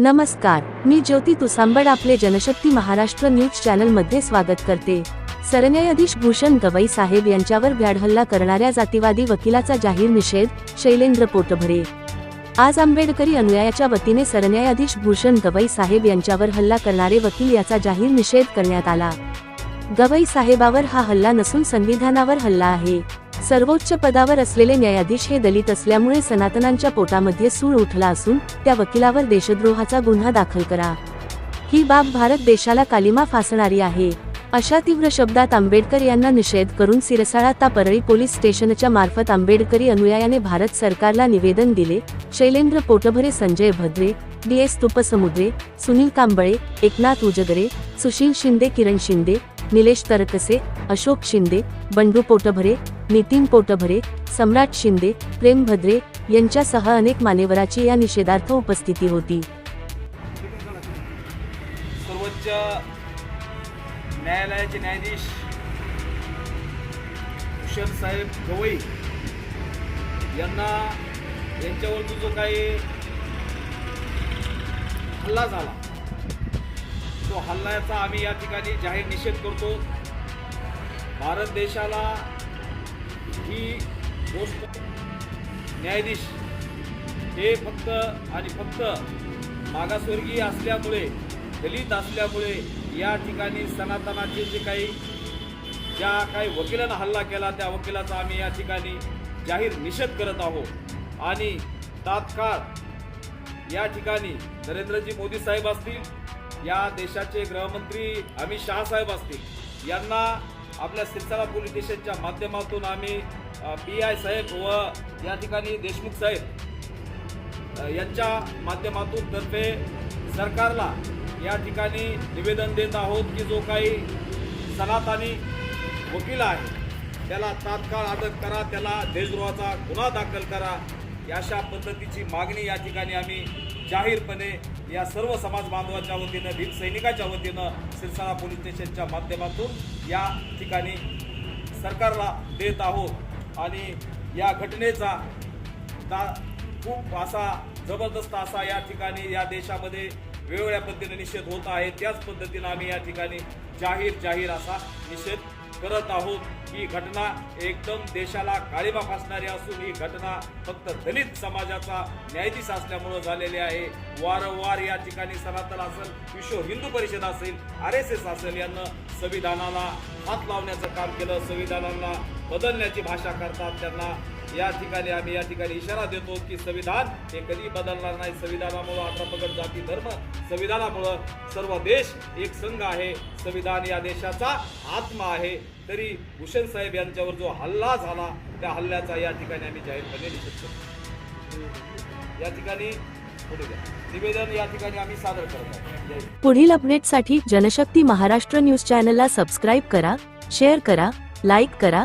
नमस्कार मी ज्योती तुसांबड आपले जनशक्ती महाराष्ट्र न्यूज चॅनलमध्ये स्वागत करते. सरन्यायाधीश भूषण गवई साहेब यांच्यावर भ्याडहल्ला करणाऱ्या जातीवादी वकिलाचा जाहीर निषेध शैलेंद्र पोटभरे. आज आंबेडकरी अनुयायाच्या वतीने सरन्यायाधीश भूषण गवई साहेब यांच्यावर हल्ला करणारे वकील याचा जाहीर निषेध करण्यात आला. गवई साहेबावर हा हल्ला नसून संविधानावर हल्ला आहे. सर्वोच्च पदावर असलेले न्यायाधीश हे दलित असल्यामुळे सनातनांच्या पोटामध्ये सूळ उठला असून त्या वकिलावर देशद्रोहाचा गुन्हा दाखल करा. ही बाब भारत देशाला कालिमा फासणारी आहे. अशा तीव्र शब्दात आंबेडकर यांना निषेध करून सिरसाळा ता परळी पोलीस स्टेशनच्या मार्फत आंबेडकरी अनुयायाने भारत सरकारला निवेदन दिले. शैलेंद्र पोटभरे संजय भद्रे डी एस तुपसमुद्रे सुनील कांबळे एकनाथ उजगरे सुशील शिंदे किरण शिंदे निलेश तरकसे अशोक शिंदे बंडू पोटभरे नितीन पोटभरे सम्राट शिंदे प्रेम भद्रे यांच्यासह अनेक मान्यवराची या निषेधार्थ उपस्थिती होती. सर्वोच्च न्यायालयाचे न्यायाधीश भूषण साहेब गवई यांना यांच्यावरती जो काही हल्ला झाला तो हल्ल्याचा आम्ही या ठिकाणी जाहीर निषेध करतो. भारत देशाला ही गोष्ट न्यायाधीश हे फक्त आणि फक्त मागासवर्गीय असल्यामुळे दलित असल्यामुळे या ठिकाणी सनातनाचे जे काही ज्या काही वकिलांना हल्ला केला त्या वकिलाचा आम्ही या ठिकाणी जाहीर निषेध करत आहोत. आणि तात्काळ या ठिकाणी नरेंद्रजी मोदी साहेब असतील या देशाचे गृहमंत्री अमित शहा साहेब असतील यांना आपल्या सिरसाळा पोलीस स्टेशनच्या माध्यमातून आम्ही पी आय साहेब व या ठिकाणी देशमुख साहेब यांच्या माध्यमातून तर्फे सरकारला या ठिकाणी निवेदन देत आहोत की जो काही सनातनी वकील आहे त्याला तात्काळ अटक करा त्याला देशद्रोहाचा गुन्हा दाखल करा. अशा पद्धतीची मागणी या ठिकाणी आम्ही जाहीरपणे या सर्व समाज बांधवाच्या वतीनं भीम सैनिकाच्या वतीनं सिरसाळा पोलीस स्टेशनच्या माध्यमातून या ठिकाणी सरकारला देत आहोत. आणि या घटनेचा दा खूप असा जबरदस्त असा या ठिकाणी या देशामध्ये वेगवेगळ्या पद्धतीने निषेध होत आहे. त्याच पद्धतीनं आम्ही या ठिकाणी जाहीर जाहीर असा निषेध करत आहोत. ही घटना एकदम देशाला काळीबा फासणारी असून ही घटना फक्त दलित समाजाचा न्यायाधीश असल्यामुळं झालेली आहे. वारंवार या ठिकाणी सनातन असेल विश्व हिंदू परिषद असेल आर एस एस असेल यांना संविधानाला हात लावण्याचं काम केलं. संविधानाला बदलण्याची भाषा करतात त्यांना. या ठिकाणी आम्ही या ठिकाणी इशारा देतो की संविधान हे कधी बदलणार नाही. संविधानामुळं आता पगड जाती धर्म संविधानामुळं सर्व देश एक संघ आहे. संविधान या देशाचा आत्मा आहे. तरी भूषण साहेब यांच्यावर जो हल्ला झाला त्या हल्ल्याचा या ठिकाणी आम्ही जाहीरपणे निषेध करतो. या ठिकाणी द्या. निवेदन या ठिकाणी आम्ही सादर करतो पुढील अपडेटसाठी जनशक्ती महाराष्ट्र न्यूज चॅनलला सबस्क्राईब करा शेअर करा लाईक करा